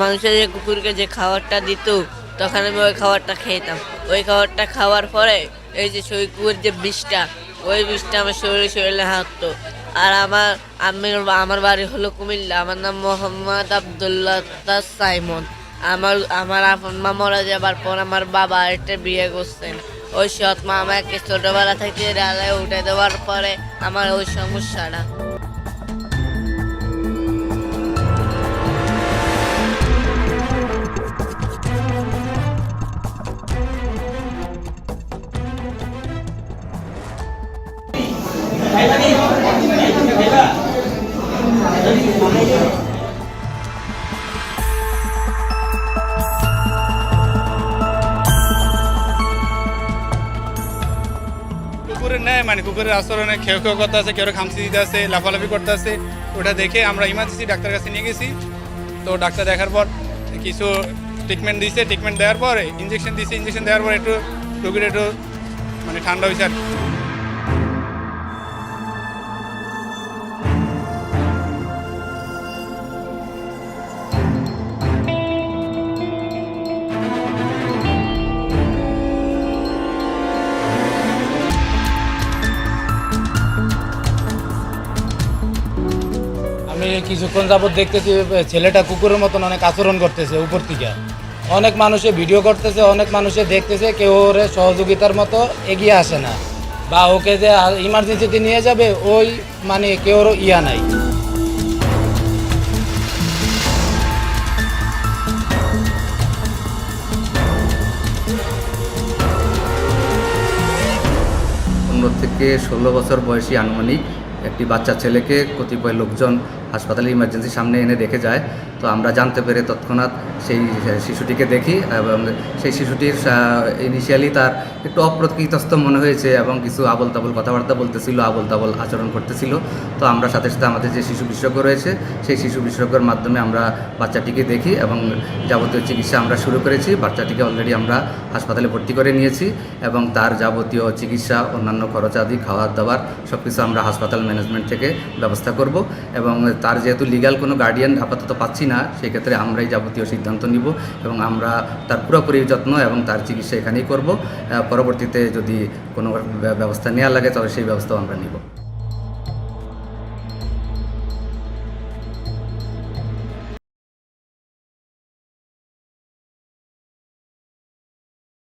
মানুষের যে কুকুরকে যে খাবারটা দিত, তখন আমি ওই খাবারটা খেতাম। ওই খাবারটা খাওয়ার পরে এই যে সেই কুকুরের যে বিষটা, ওই বিষটা আমার শরীরে শরীরে হাঁটতো আর আমার আমি আমার বাড়ি হলো কুমিল্লা। আমার নাম মোহাম্মদ আবদুল্লাহ তাস সাইমন। আমার আমার আপন মা মারা যাবার পর আমার বাবা একটা বিয়ে করছেন। ওই সৎ মা আমাকে ছোটবেলা থেকে ডালে উঠে দেওয়ার পরে আমার ওই সমস্যাটা। কুকুরের নেয় মানে কুকুরের আচরণে খেয়ে খেয়ে করতে আছে কেউ খামসি দিতে আছে লাফালাফি করতে আছে ওটা দেখে আমরা ইমার্জেন্সি ডাক্তার কাছে নিয়ে গেছি। তো ডাক্তার দেখার পর কিছু ট্রিটমেন্ট দিয়েছে ট্রিটমেন্ট দেওয়ার পর ইঞ্জেকশন দিয়েছে ইঞ্জেকশন দেওয়ার পর একটু রোগীর একটু মানে ঠান্ডা হয়েছে আর আমি কিছুক্ষণ যাবত দেখতেছি ছেলেটা কুকুরের মতন অনেক আচরণ করতেছে উপর থেকে। অনেক মানুষে ভিডিও করতেছে, অনেক মানুষে দেখতেছে, কেউ ওরে সহযোগিতার মতো এগিয়ে আসে না। বা ওকে যে ইমার্জেন্সিতে নিয়ে যাবে, ওই মানে কেউ ইয়া নাই। পনেরো থেকে ষোলো বছর বয়সী আনুমানিক একটি বাচ্চা ছেলেকে কতিপয় লোকজন হাসপাতালে ইমার্জেন্সি সামনে এনে রেখে যায়। তো আমরা জানতে পেরে তৎক্ষণাৎ সেই শিশুটিকে দেখি এবং সেই শিশুটির ইনিশিয়ালি তার একটু অপ্রকৃতস্থ মনে হয়েছে এবং কিছু আবল তাবল কথাবার্তা বলতেছিল আবল তাবল আচরণ করতেছিল। তো আমরা সাথে সাথে আমাদের যে শিশু বিশেষজ্ঞ রয়েছে, সেই শিশু বিশেষজ্ঞর মাধ্যমে আমরা বাচ্চাটিকে দেখি এবং যাবতীয় চিকিৎসা আমরা শুরু করেছি। বাচ্চাটিকে অলরেডি আমরা হাসপাতালে ভর্তি করে নিয়েছি এবং তার যাবতীয় চিকিৎসা, অন্যান্য খরচ আদি, খাওয়ার দাওয়ার সব কিছু আমরা হাসপাতাল ম্যানেজমেন্ট থেকে ব্যবস্থা করব এবং তার যেহেতু লিগাল কোনো গার্ডিয়ান আপাতত পাচ্ছি না, সেক্ষেত্রে আমরাই যাবতীয় সিদ্ধান্ত নিব এবং আমরা তার পুরোপুরি যত্ন এবং তার চিকিৎসা এখানেই করব। পরবর্তীতে যদি কোনো ব্যবস্থা নেওয়া লাগে তবে সেই ব্যবস্থাও আমরা নিব।